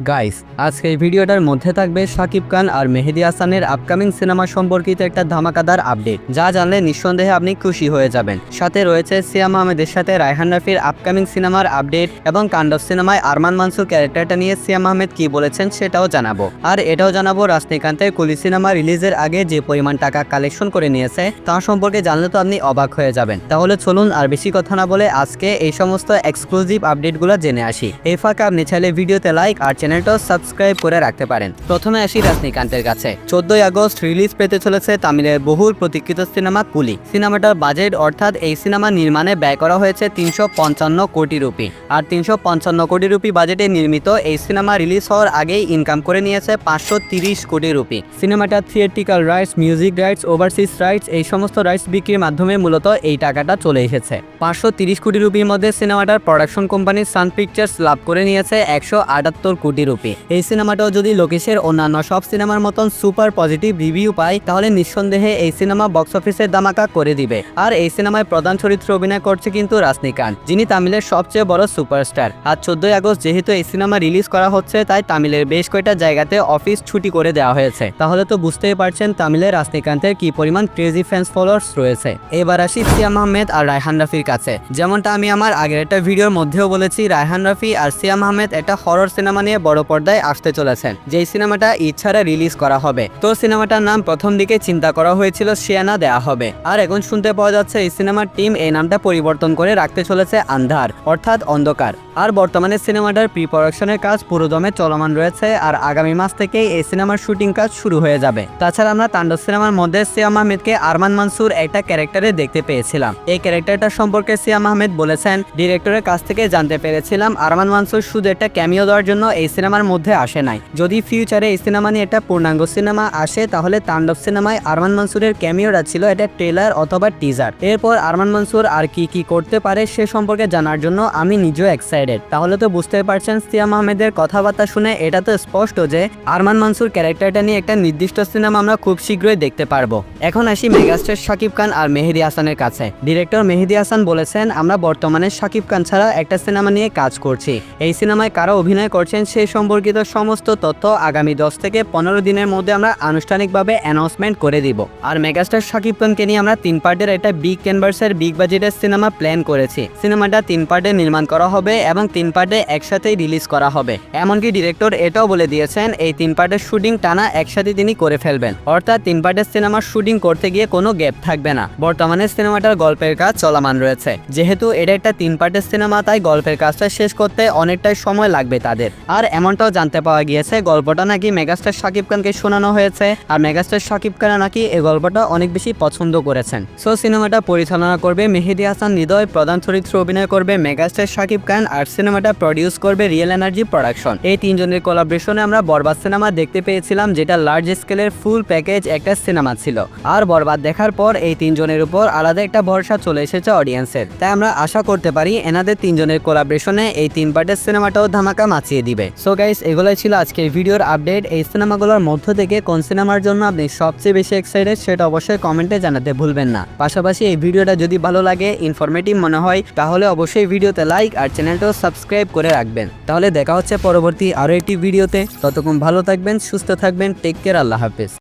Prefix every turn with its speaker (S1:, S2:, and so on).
S1: Guys আজকে এই ভিডিওটার মধ্যে থাকবে শাকিব খান আর মেহেদি হাসানের আপকামিং সিনেমা সম্পর্কিত একটা ধামাকাদার আপডেট যা জানলে নিঃসন্দেহে আপনি খুশি হয়ে যাবেন। সাথে রয়েছে সিয়াম আহমেদের সাথে রায়হান রাফির আপকামিং সিনেমার আপডেট এবং কাণ্ডব সিনেমায় আরমান মানসুর ক্যারেক্টারটা নিয়ে সিয়াম আহমেদ কি বলেছেন সেটাও জানাব। আর এটাও জানাব রাজনীকান্তের কুলি সিনেমা রিলিজের আগে যে পরিমাণ টাকা কালেকশন করে নিয়েছে, তা সম্পর্কে জানলে তো আপনি অবাক হয়ে যাবেন। তাহলে চলুন আর বেশি কথা না বলে আজকে এই সমস্ত এক্সক্লুসিভ আপডেটগুলো জেনে আসি। এই ফাঁকে আপনি চাইলে ভিডিওতে লাইক আর চ্যানেলটাও সাবস্ক্রাইব করে রাখতে পারেন। প্রথমে আসি রজনীকান্তের কাছে। চোদ্দই আগস্ট রিলিজ পেতে চলেছে তামিলের বহুল প্রতীক্ষিত সিনেমা কুলি। সিনেমাটার বাজেট অর্থাৎ এই সিনেমা নির্মাণে ব্যয় করা হয়েছে তিনশো পঞ্চান্ন কোটি রুপি। আর তিনশো পঞ্চান্ন কোটি রুপি বাজেটে নির্মিত এই সিনেমা রিলিজ হওয়ার আগেই ইনকাম করে নিয়েছে পাঁচশো তিরিশ কোটি রুপি। সিনেমাটা theatrical rights, music rights, overseas rights, এই সমস্ত রাইটস বিক্রির মাধ্যমে মূলত এই টাকাটা চলে এসেছে। পাঁচশো তিরিশ কোটি রুপির মধ্যে সিনেমাটার প্রোডাকশন কোম্পানি সান পিকচার্স লাভ করে নিয়েছে একশো আটাত্তর কোটি রুপি। এই সিনেমাটাও যদি লোকেশের অন্যান্য সব সিনেমার মতন সুপার পজিটিভ রিভিউ পায়, তাহলে নিঃসন্দেহে এই সিনেমা বক্স অফিসে দামাকা করে দিবে। আর এই সিনেমায় প্রধান চরিত্রে অভিনয় করছে কিন্তু রাজনীকান্ত, যিনি তামিলের সবচেয়ে বড় সুপারস্টার। আর চোদ্দই আগস্ট, যেহেতু এই সিনেমা রিলিজ করা হচ্ছে, তাই তামিলের বেশ কয়েকটা জায়গাতে অফিস ছুটি করে দেওয়া হয়েছে। তাহলে তো বুঝতেই পারছেন তামিলের রাজনীকান্তের কি পরিমাণ ক্রেজি ফ্যান্স ফলোয়ার্স রয়েছে। এবার আসি সিয়াম আহমেদ আর রায়হান রাফির কাছে। যেমনটা আমি আমার আগের একটা ভিডিওর মধ্যেও বলেছি, রায়হান রাফি আর সিয়াম আহমেদ একটা হরর সিনেমা নিয়ে বড় পর্দায় আসতে চলেছেন। যেই সিনেমাটা ইচ্ছারা রিলিজ করা হবে। তো সিনেমাটার নাম প্রথম দিকে চিন্তা করা হয়েছিল শিয়ানা দেয়া হবে। আর এখন শুনতে পাওয়া যাচ্ছে, এই সিনেমার টিম এই নামটা পরিবর্তন করে রাখতে চলেছে আন্ধার, অর্থাৎ অন্ধকার। আর বর্তমানে সিনেমাটার প্রি প্রোডাকশনের কাজ পুরোদমে চলমান রয়েছে আর আগামী মাস থেকে এই সিনেমার শুটিং কাজ শুরু হয়ে যাবে। তাছাড়া আমরা তাণ্ডব সিনেমার মধ্যে সিয়াম আহমেদকে আরমান মানসুর একটা ক্যারেক্টারে দেখতে পেয়েছিলাম। এই ক্যারেক্টারটা সম্পর্কে সিয়াম আহমেদ বলেছেন, ডিরেক্টরের কাছ থেকে জানতে পেরেছিলাম আরমান মানসুর শুধু একটা ক্যামিও দেওয়ার জন্য এই সিনেমার মধ্যে আসে নাই। যদি ফিউচারে এই সিনেমা নিয়ে একটা পূর্ণাঙ্গ সিনেমা আসে, তাহলে তাণ্ডব সিনেমায় আরমান মানসুরের ক্যামিওটা ছিল এটা ট্রেলার অথবা টিজার এরপর আরমান মানসুর আর কি কি করতে পারে সে সম্পর্কে জানার জন্য আমি নিজেও এক্সাইটেড তাহলে তো বুঝতে পারছেন সিয়াম আহমেদের কথাবার্তা শুনে এটা তো স্পষ্ট যে আরমান মানসুর ক্যারেক্টারটা নিয়ে একটা নির্দিষ্ট সিনেমা আমরা খুব শীঘ্রই দেখতে পারব। এখন আসি মেগাস্টার শাকিব খান আর মেহেদি হাসানের কাছে। ডিরেক্টর মেহেদি হাসান বলেছেন, আমরা বর্তমানে শাকিব খান ছাড়া একটা সিনেমা নিয়ে কাজ করছি। এই সিনেমায় কারা অভিনয় করছেন সেই সম্পর্কিত সমস্ত তথ্য আগামী দশ থেকে পনেরো দিনের মধ্যে আমরা আনুষ্ঠানিকভাবে অ্যানাউন্সমেন্ট করে দিব। আর মেগাস্টার শাকিব খানকে নিয়ে আমরা তিন পার্টের একটা বিগ ক্যানভার্সের বিগ বাজেটের সিনেমা প্ল্যান করেছি। সিনেমাটা তিন পার্টে নির্মাণ করা হবে এবং তিন পার্টে একসাথেই রিলিজ করা হবে। এমনকি ডিরেক্টর এটাও বলে দিয়েছেন, এই তিন পার্টের শুটিং টানা একসাথে তিনি করে ফেলবেন। অর্থাৎ তিন পার্টের সিনেমার শুটিং করতে গিয়ে কোনো গ্যাপ থাকবে না। বর্তমানে সিনেমাটার গল্পের কাজ চলমান রয়েছে। যেহেতু এটা একটা তিন পার্টের সিনেমা, তাই গল্পের কাজটা শেষ করতে অনেকটাই সময় লাগবে তাদের। আর এমনটাও জানতে পাওয়া গিয়েছে, গল্পটা নাকি মেগাস্টার শাকিব খানকে শোনানো হয়েছে, আর মেগাস্টার শাকিব খান নাকি এই গল্পটা অনেক বেশি পছন্দ করেছেন। সো, সিনেমাটা পরিচালনা করবে মেহেদি হাসান, হৃদয় প্রধান চরিত্রে অভিনয় করবে মেগাস্টার শাকিব খান আর সিনেমাটা প্রডিউস করবে রিয়েল এনার্জি প্রোডাকশন এই তিনজনের কোলাবরেশনে আমরা বরবাদ সিনেমা দেখতে পেয়েছিলাম, যেটা লার্জ স্কেলের ফুল প্যাকেজ একটা সিনেমা ছিল। আর বরবাদ দেখার পর এই তিনজনের উপর আলাদা একটা ভরসা চলে এসেছে অডিয়েন্সের তাই আমরা আশা করতে পারি এনাদের তিনজনের কোলাবরেশনে এই তিন পার্টের সিনেমাটাও ধামাকা মাচিয়ে দিবে। সো গাইস এগুলোই ছিল আজকের ভিডিওর আপডেট এই সিনেমাগুলোর মধ্য থেকে কোন সিনেমার জন্য আপনি সবচেয়ে বেশি এক্সাইটেড সেটা অবশ্যই কমেন্টে জানাতে ভুলবেন না। পাশাপাশি এই ভিডিওটা যদি ভালো লাগে ইনফরমেটিভ মনে হয়, তাহলে অবশ্যই ভিডিওতে লাইক আর চ্যানেলটাও সাবস্ক্রাইব করে রাখবেন। তাহলে দেখা হচ্ছে পরবর্তী আরও একটি ভিডিওতে। ততক্ষণ ভালো থাকবেন, সুস্থ থাকবেন টেক কেয়ার আল্লাহ হাফেজ।